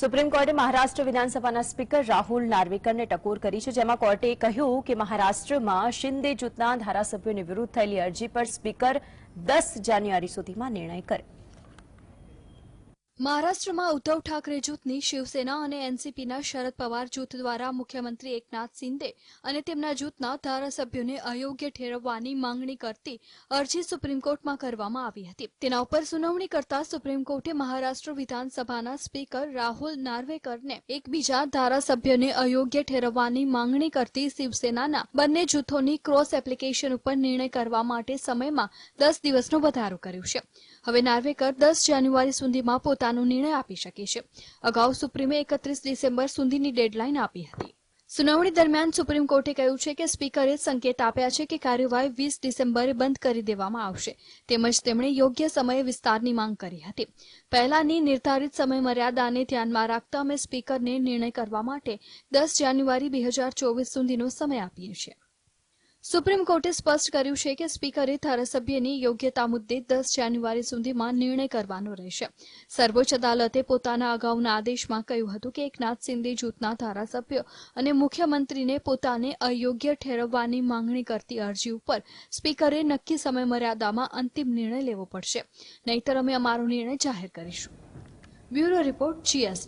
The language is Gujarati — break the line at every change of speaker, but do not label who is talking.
સુપ્રીમ કોર્ટે મહારાષ્ટ્ર વિધાનસભાના સ્પીકર રાહુલ નાર્વેકરને ટકોર કરી છે, જેમાં કોર્ટે કહ્યું કે મહારાષ્ટ્રમાં શિંદે જૂથના ધારાસભ્યોની વિરુદ્ધ થયેલી અરજી પર સ્પીકર દસ જાન્યુઆરી સુધીમાં નિર્ણય કરે.
મહારાષ્ટ્રમાં ઉદ્ધવ ઠાકરે જૂથની શિવસેના અને એનસીપીના શરદ પવાર જૂથ દ્વારા મુખ્યમંત્રી એકનાથ શિંદે અને તેમના જૂથના ધારાસભ્યોને અયોગ્ય ઠેરવવાની માંગણી કરતી અરજી સુપ્રીમ કોર્ટમાં કરવામાં આવી હતી. તેના ઉપર સુનાવણી કરતા સુપ્રીમ કોર્ટે મહારાષ્ટ્ર વિધાનસભાના સ્પીકર રાહુલ નાર્વેકરને એકબીજા ધારાસભ્યોને અયોગ્ય ઠેરવવાની માંગણી કરતી શિવસેનાના બંને જૂથોની ક્રોસ એપ્લિકેશન ઉપર નિર્ણય કરવા માટે સમયમાં દસ દિવસનો વધારો કર્યો છે. હવે નાર્વેકર દસ જાન્યુઆરી સુધીમાં પોતાનો નિર્ણય આપી શકે છે. અગાઉ સુપ્રીમે એકત્રીસ ડિસેમ્બર સુધીની ડેડલાઇન આપી હતી. સુનાવણી દરમિયાન સુપ્રીમ કોર્ટે કહ્યું છે કે સ્પીકરે સંકેત આપ્યા છે કે કાર્યવાહી વીસ ડિસેમ્બરે બંધ કરી દેવામાં આવશે. તેમજ તેમણે યોગ્ય સમયે વિસ્તારની માંગ કરી હતી. પહેલાની નિર્ધારિત સમય મર્યાદાને ધ્યાનમાં રાખતા અમે સ્પીકરને નિર્ણય કરવા માટે દસ જાન્યુઆરી બે હજાર ચોવીસ સુધીનો સમય આપીએ છીએ. સુપ્રીમ કોર્ટે સ્પષ્ટ કર્યું છે કે સ્પીકરે ધારાસભ્યની યોગ્યતા મુદ્દે દસ જાન્યુઆરી સુધીમાં નિર્ણય કરવાનો રહેશે. સર્વોચ્ચ અદાલતે પોતાના અગાઉના આદેશમાં કહ્યું હતું કે એકનાથ શિંદે જૂથના ધારાસભ્યો અને મુખ્યમંત્રીને પોતાને અયોગ્ય ઠેરવવાની માંગણી કરતી અરજી ઉપર સ્પીકરે નક્કી સમય મર્યાદામાં અંતિમ નિર્ણય લેવો પડશે. નહીતર અમે અમારો નિર્ણય જાહેર કરીશું. Bureau report GS